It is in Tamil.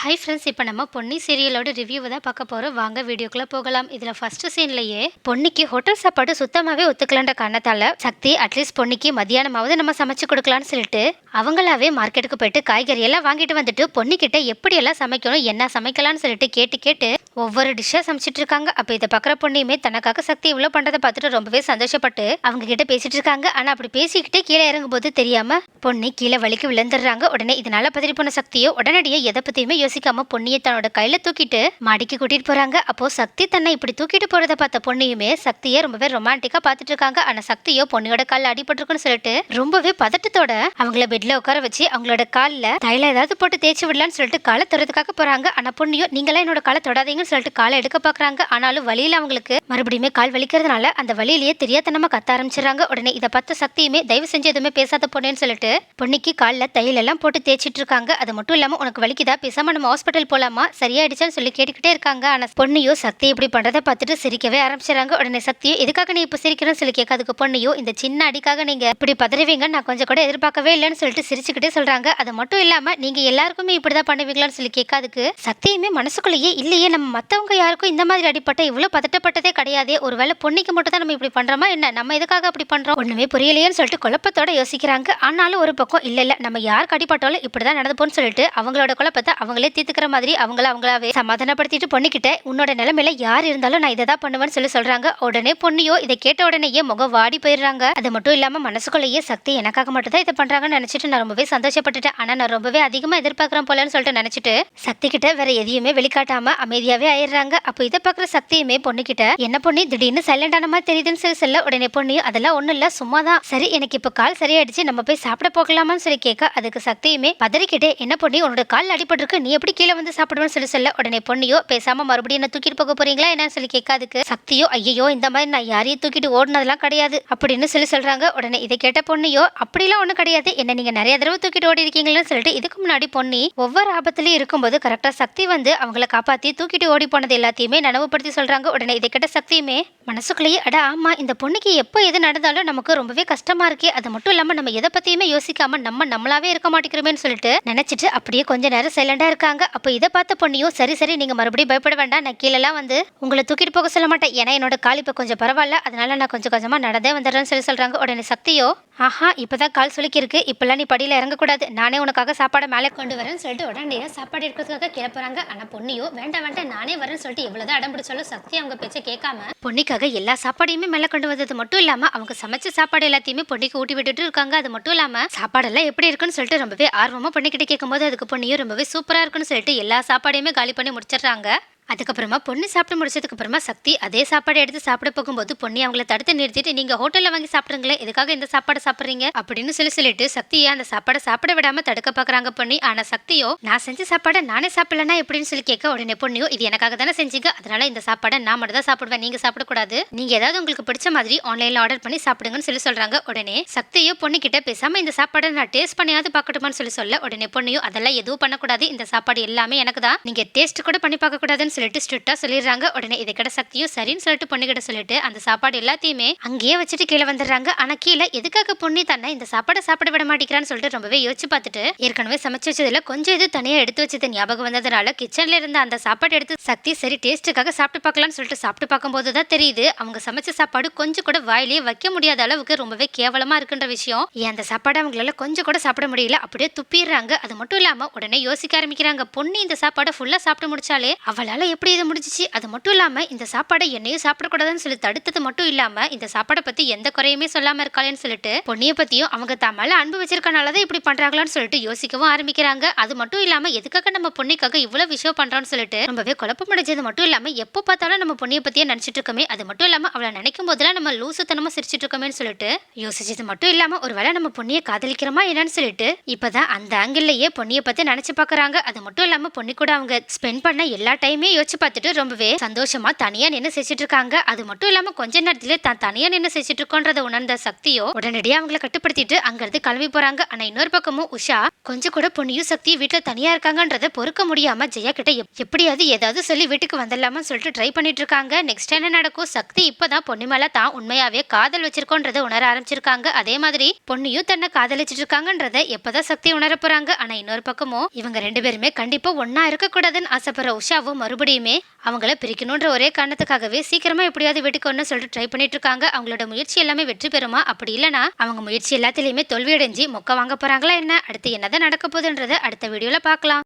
ஹை ஃப்ரெண்ட்ஸ் இப்போ நம்ம பொன்னி சீரியலோட ரிவ்யூவை தான் பார்க்க போகிறோம் வாங்க வீடியோக்குள்ளே போகலாம். இதில் ஃபஸ்ட்டு சீன்லேயே பொன்னிக்கு ஹோட்டல் சாப்பாடு சுத்தமாகவே ஒத்துக்கலான்ற காரணத்தால் சக்தி அட்லீஸ்ட் பொன்னிக்கு மதியானமாவது நம்ம சமைச்சு கொடுக்கலான்னு சொல்லிட்டு அவங்களாவே மார்க்கெட்டுக்கு போயிட்டு காய்கறி எல்லாம் வாங்கிட்டு வந்துட்டு பொன்னிக்கிட்ட எப்படியெல்லாம் சமைக்கணும் என்ன சமைக்கலாம்னு சொல்லிட்டு கேட்டு கேட்டு ஒவ்வொரு டிஷ்ஷாக சமைச்சிட்டு இருக்காங்க. அப்போ இதை பார்க்குற பொண்ணியுமே தனக்காக சக்தி இவ்வளோ பண்ணுறதை பார்த்துட்டு ரொம்பவே சந்தோஷப்பட்டு அவங்க கிட்ட பேசிட்டு இருக்காங்க. ஆனால் அப்படி பேசிக்கிட்டே கீழே இறங்கும்போது தெரியாமல் பொன்னி கீழே வலிக்கு விழுந்துடுறாங்க. உடனே இதனால பதிரி போன சக்தியோ உடனடியே எதை பற்றியுமே யோசிக்காம பொன்னியை தன்னோட கையில தூக்கிட்டு மாடிக்கு கூட்டிட்டு போறாங்க. அப்போ சக்தி தன்னை இப்படி தூக்கிட்டு போறத பார்த்த பொன்னியுமே சக்தியை ரொம்பவே ரொமான்டிக்கா பார்த்துட்டு இருக்காங்க. ஆனா சக்தியோ பொன்னியோட காலில் அடிபட்டிருக்குன்னு சொல்லிட்டு ரொம்பவே பதட்டத்தோட அவங்கள பெட்ல உட்கார வச்சு அவங்களோட கால்ல தைல ஏதாவது போட்டு தேய்ச்சி விடலாம்னு சொல்லிட்டு காலை தொடறதுக்காக போறாங்க. ஆனா பொன்னியோ நீங்களாம் என்னோட காலை தொடாதீங்கன்னு சொல்லிட்டு காலை எடுக்க பாக்குறாங்க. ஆனாலும் வழியில அவங்களுக்கு மறுபடியுமே கால் வலிக்கிறதுனால அந்த வழியிலேயே தெரியாதனமா கத்த ஆரம்பிச்சிடறாங்க. உடனே இதை பார்த்த சக்தியுமே தயவு செஞ்சு எதுவுமே பேசாத பொண்ணுன்னு சொல்லிட்டு பொன்னிக்கு காலில் தையல் எல்லாம் போட்டு தேய்ச்சிட்டு இருக்காங்க. அது மட்டும் இல்லாம உனக்கு வலிக்குதா? பேசாம நம்ம ஹாஸ்பிட்டல் போலாமா? சரியாயிடுச்சான்னு சொல்லி கேட்டுக்கிட்டே இருக்காங்க. ஆனா பொண்ணையோ சக்தி இப்படி பண்றதை பார்த்துட்டு சிரிக்கவே ஆரம்பிச்சிடறாங்க. உடனே சக்தியோ எதுக்காக நீ இப்போ சிரிக்கிறேன்னு சொல்லி கேட்காதுக்கு பொண்ணையோ இந்த சின்ன அடிக்காக நீங்க இப்படி பதறுவீங்க நான் கொஞ்சம் கூட எதிர்பார்க்கவே இல்லைன்னு சொல்லிட்டு சிரிச்சுக்கிட்டே சொல்றாங்க. அது மட்டும் இல்லாம நீங்க எல்லாருக்குமே இப்படிதான் பண்ணுவீங்களான்னு சொல்லி கேட்காதுக்கு சக்தியுமே மனசுக்குள்ளேயே இல்லையே நம்ம மத்தவங்க யாருக்கும் இந்த மாதிரி அடிப்பட்ட இவ்வளோ பதட்டப்பட்டதே கிடையாதே. ஒருவேளை பொண்ணுக்கு மட்டும் தான் நம்ம இப்படி பண்றோமா என்ன? நம்ம எதுக்காக அப்படி பண்றோம்? ஒண்ணுமே புரியலையேன்னு சொல்லிட்டு குழப்பத்தோட யோசிக்கிறாங்க. ஆனாலும் ஒரு பக்கம் இல்ல இல்ல நம்ம யாருக்கு அடிப்பட்டாலும் இப்படிதான் நடந்துப்போன்னு சொல்லிட்டு அவங்களோட குழப்பத்தை அவங்களே தீர்த்துக்கிற மாதிரி அவங்கள அவங்களாவே சமாதானப்படுத்திட்டு பொண்ணுக்கிட்ட உன்னோட நிலைமையில யார் இருந்தாலும் நான் இதை தான் பண்ணுவேன்னு சொல்லி சொல்றாங்க. உடனே பொண்ணியோ இதை கேட்ட உடனேயே முகம் வாடி போயிடுறாங்க. அது மட்டும் இல்லாம மனசுக்குள்ளேயே சக்தி எனக்காக மட்டும் தான் இதை பண்றாங்கன்னு நினைச்சிட்டு நான் ரொம்பவே சந்தோஷப்பட்டுட்டேன். ஆனா நான் ரொம்பவே அதிகமா எதிர்பார்க்கறேன் போலன்னு சொல்லிட்டு நினைச்சிட்டு சக்தி கிட்ட வேற எதையுமே வெளிக்காட்டாம அமைதியாவே ஆயிடுறாங்க. அப்போ இதை பார்க்குற சக்தியுமே பொண்ணுக்கிட்ட என்ன பொண்ணு திடீர்னு சைலண்ட் ஆன மாதிரி தெரியுதுன்னு சொல்லி சொல்ல. உடனே பொண்ணு அதெல்லாம் ஒண்ணும் இல்ல சும்மா தான் சரி எனக்கு இப்போ கால் சரியாயிடுச்சு. நம்ம போய் சாப்பிட போகலாமான்னு சொல்லி கேட்க அதுக்கு சக்தியுமே பதறிக்கிட்டே என்ன பொண்ணு உன்னோட கால் அடிபட்டிருக்கு நீ எப்படி கீழே வந்து சாப்பிடுவேன்னு சொல்லி சொல்ல உடனே பொண்ணியோ பேசாம மறுபடியும் என்ன தூக்கிட்டு போக போறீங்களா என்னன்னு சொல்லி கேட்காதுக்கு. சக்தியோ ஐயோ இந்த மாதிரி நான் யாரையும் தூக்கிட்டு ஓடுனதெல்லாம் கிடையாது அப்படின்னு சொல்லி சொல்றாங்க. உடனே இதை கேட்ட பொண்ணியோ அப்படிலாம் ஒன்றும் கிடையாது. என்ன நீங்க நிறைய தடவை தூக்கிட்டு ஓடி இருக்கீங்களன்னு சொல்லிட்டு இதுக்கு முன்னாடி பொண்ணி ஒவ்வொரு ஆபத்துலயும் இருக்கும்போது கரெக்டா சக்தி வந்து அவங்கள காப்பாத்தி தூக்கிட்டு ஓடி போனது எல்லாத்தையுமே நனவுபடுத்தி சொல்றாங்க. உடனே இதை கேட்ட சக்தியுமே மனசுக்குள்ளேயே அட ஆமா இந்த பொண்ணுக்கு எப்போ எது நடந்தாலும் நமக்கு ரொம்பவே கஷ்டமா இருக்கே. அது மட்டும் இல்லாம நம்ம எதை பத்தியுமே யோசிக்காம நம்ம நம்மளாவே இருக்க மாட்டேங்கிறோமேன்னு சொல்லிட்டு நினைச்சிட்டு அப்படியே கொஞ்ச நேரம் சைலண்டா இருக்காங்க அப்போ இதை பார்த்த பொண்ணியும் சரி சரி நீங்கள் மறுபடியும் பயப்பட வேண்டாம். நான் கீழெல்லாம் வந்து உங்களை தூக்கிட்டு போக சொல்ல மாட்டேன். ஏன்னா என்னோட கால் இப்போ கொஞ்சம் பரவாயில்ல. அதனால நான் கொஞ்சம் கொஞ்சமாக நடந்தே வந்துடுறேன்னு சொல்லி சொல்கிறாங்க உடனே சக்தியோ ஆஹா இப்போதான் கால் சுலுக்கியிருக்கு இப்போல்லாம் நீ படியில் இறங்கக்கூடாது. நானே உனக்காக சாப்பாடை மேலே கொண்டு வரேன்னு சொல்லிட்டு உடனே சாப்பாடு எடுக்கிறதுக்காக கிளப்புறாங்க ஆனால் பொண்ணியோ வேண்டாம் வேண்டாம் நானே வரேன்னு சொல்லிட்டு இவ்வளோதான் அடம் பிடிச்சாலும் சக்தி அவங்க பேச்சை கேட்காம பொன்னிக்காக எல்லா சாப்பாடையுமே மேலே கொண்டு வந்தது மட்டும் இல்லாமல் அவங்க சமைச்ச சாப்பாடு எல்லாத்தையுமே பொன்னிக்கு ஊட்டி விட்டுட்டு இருக்காங்க. அது மட்டும் இல்லாமல் சாப்பாடெல்லாம் எப்படி இருக்குன்னு சொல்லிட்டு ரொம்பவே ஆர்வமாக பொண்ணிக்கிட்ட கேட்கும்போது அதுக்கு பொண்ணியும் ரொம்பவே சூப்பராக இருக்கும் இருக்குன்னு சொல்லிட்டு எல்லா சாப்பாடையுமே காலி பண்ணி முடிச்சிடுறாங்க. அதுக்கப்புறமா பொண்ணு சாப்பிட்டு முடிச்சதுக்கு அப்புறமா சக்தி அதே சாப்பாடு எடுத்து சாப்பிட போகும்போது பொண்ணு அவங்கள தடுத்து நிறுத்திட்டு நீங்க ஹோட்டல்ல வாங்கி சாப்பிடுங்களேன் எதுக்காக இந்த சாப்பாடு சாப்பிடுறீங்க? அப்படின்னு சொல்லி சொல்லிட்டு சக்தியை அந்த சாப்பாடை சாப்பிட விடாம தடுக்க பாக்குறாங்க பொண்ணி ஆனா சக்தியோ நான் செஞ்ச சாப்பாடை நானே சாப்பிடலனா எப்படின்னு சொல்லி கேட்க உடனே பொண்ணியோ இது எனக்காக தானே செஞ்சீங்க? அதனால இந்த சாப்பாடை நான் மட்டும் தான் சாப்பிடுவேன் நீங்க சாப்பிடக்கூடாது. நீங்க ஏதாவது உங்களுக்கு பிடிச்ச மாதிரி ஆன்லைன்ல ஆர்டர் பண்ணி சாப்பிடுங்கன்னு சொல்லி சொல்றாங்க உடனே சக்தியோ பொண்ணு கிட்ட பேசாம இந்த சாப்பாடை நான் டேஸ்ட் பண்ணியாவது பார்க்கட்டுமான்னு சொல்லி சொல்ல உடனே பொண்ணியோ அதெல்லாம் எதுவும் பண்ணக்கூடாது. இந்த சாப்பாடு எல்லாமே எனக்கு தான். நீங்க டேஸ்ட் கூட பண்ணி பார்க்க கூடாதுன்னு சொல்லிட்டு ஸ்ட்ரிக்டா சொல்லிடுறாங்க. உடனே இதை கிட்ட சக்தியும் சரின்னு சொல்லிட்டு பொண்ணுகிட்ட சொல்லிட்டு அந்த சாப்பாடு எல்லாத்தையுமே அங்கேயே வச்சுட்டு கீழே வந்துடுறாங்க. ஆனா கீழே எதுக்காக பொண்ணி தன்னை இந்த சாப்பாடை சாப்பிட விட மாட்டேங்கிறான்னு சொல்லிட்டு ரொம்பவே யோசிச்சு பார்த்துட்டு ஏற்கனவே சமைச்சு வச்சதுல கொஞ்சம் இது தனியா எடுத்து வச்சது ஞாபகம் வந்ததுனால கிச்சன்ல இருந்த அந்த சாப்பாடு எடுத்து சக்தி சரி டேஸ்ட்டுக்காக சாப்பிட்டு பார்க்கலாம்னு சொல்லிட்டு சாப்பிட்டு பார்க்கும்போது தான் தெரியுது. அவங்க சமைச்ச சாப்பாடு கொஞ்சம் கூட வாயிலேயே வைக்க முடியாத அளவுக்கு ரொம்பவே கேவலமா இருக்குன்ற விஷயம். ஏன் அந்த சாப்பாடு அவங்களால கொஞ்சம் கூட சாப்பிட முடியல? அப்படியே துப்பிடுறாங்க. அது மட்டும் இல்லாம உடனே யோசிக்க ஆரம்பிக்கிறாங்க. பொண்ணு இந்த சாப்பாடை ஃபுல்லா சாப்பிட்டு முடிச்சாலே அவளால எப்படி இது முடிஞ்சிச்சு? அது மட்டும் இல்லாமல் இந்த சாப்பாடை என்னையும் சாப்பிடக்கூடாதுன்னு சொல்லி தடுத்தது மட்டும் இல்லாமல் இந்த சாப்பாடை பற்றி எந்த குறையுமே சொல்லாமல் இருக்காளேன்னு சொல்லிட்டு பொன்னியை பற்றியும் அவங்க தான் மேலே அன்பு வச்சிருக்கனாலதான் இப்படி பண்ணுறாங்களான்னு சொல்லிட்டு யோசிக்கவும் ஆரம்பிக்கிறாங்க. அது மட்டும் இல்லாமல் எதுக்காக நம்ம பொண்ணிக்காக இவ்வளோ விஷயம் பண்ணுறோன்னு சொல்லிட்டு ரொம்பவே குழப்பம் அடைஞ்சது மட்டும் இல்லாமல் எப்போ பார்த்தாலும் நம்ம பொண்ணிய பற்றியே நினச்சிட்டு இருக்கோமே அது மட்டும் இல்லாமல் அவளை நினைக்கும் போதெல்லாம் நம்ம லூசுத்தனமாக சிரிச்சிட்டு இருக்கோமேன்னு சொல்லிட்டு யோசிச்சது மட்டும் இல்லாமல் ஒரு வேளை நம்ம பொண்ணிய காதலிக்கிறோமா என்னன்னு சொல்லிட்டு இப்போதான் அந்த ஆங்கிள்லேயே பொண்ணிய பற்றி நினச்சி பார்க்குறாங்க அது மட்டும் இல்லாமல் பொண்ணி கூட அவங்க ஸ்பெண்ட் பண்ண எல்லா டைமே யோசிச்சு பார்த்துட்டு ரொம்பவே சந்தோஷமா தனியா நின்று செஞ்சுட்டு இருக்காங்க அது மட்டும் இல்லாம கொஞ்ச நேரத்துல தான் தனியா நின்று செஞ்சுட்டு இருக்கோன்றத உணர்ந்த சக்தியோ உடனடியா அவங்கள கட்டுப்படுத்திட்டு அங்கிருந்து கிளம்பி போறாங்க. ஆனா இன்னொரு பக்கமும் உஷா கொஞ்சம் கூட பொண்ணியும் சக்தியும் வீட்டுல தனியா இருக்காங்கன்றத பொறுக்க முடியாம ஜெயா கிட்ட எப்- எப்படியாவது ஏதாவது சொல்லி வீட்டுக்கு வந்துடலாமா சொல்லிட்டு ட்ரை பண்ணிட்டு இருக்காங்க நெக்ஸ்ட் என்ன நடக்கும்? சக்தி இப்பதான் பொண்ணு மேல தான் உண்மையாவே காதல் வச்சிருக்கோன்றத உணர ஆரம்பிச்சிருக்காங்க. அதே மாதிரி பொண்ணியும் தன்னை காதலிச்சிட்டு இருக்காங்கன்றத எப்பதான் சக்தி உணர போறாங்க. ஆனா இன்னொரு பக்கமும் இவங்க ரெண்டு பேருமே கண்டிப்பா ஒன்னா இருக்கக்கூடாதுன்னு ஆசைப்படுற உஷாவும் மறுபடியும் அவங்கள பிரிக்கணுன்ற ஒரே காரணத்துக்காகவே சீக்கிரமா எப்படியாவது வீட்டுக்கு சொல்லிட்டு ட்ரை பண்ணிட்டு இருக்காங்க அவங்களோட முயற்சி எல்லாமே வெற்றி பெறுமா? அப்படி இல்லைனா அவங்க முயற்சி எல்லாத்துலயுமே தோல்வியடைஞ்சு மொக்க வாங்க போறாங்களா என்ன? அடுத்து என்னதான் நடக்க போகுதுன்றத அடுத்த வீடியோல பார்க்கலாம்.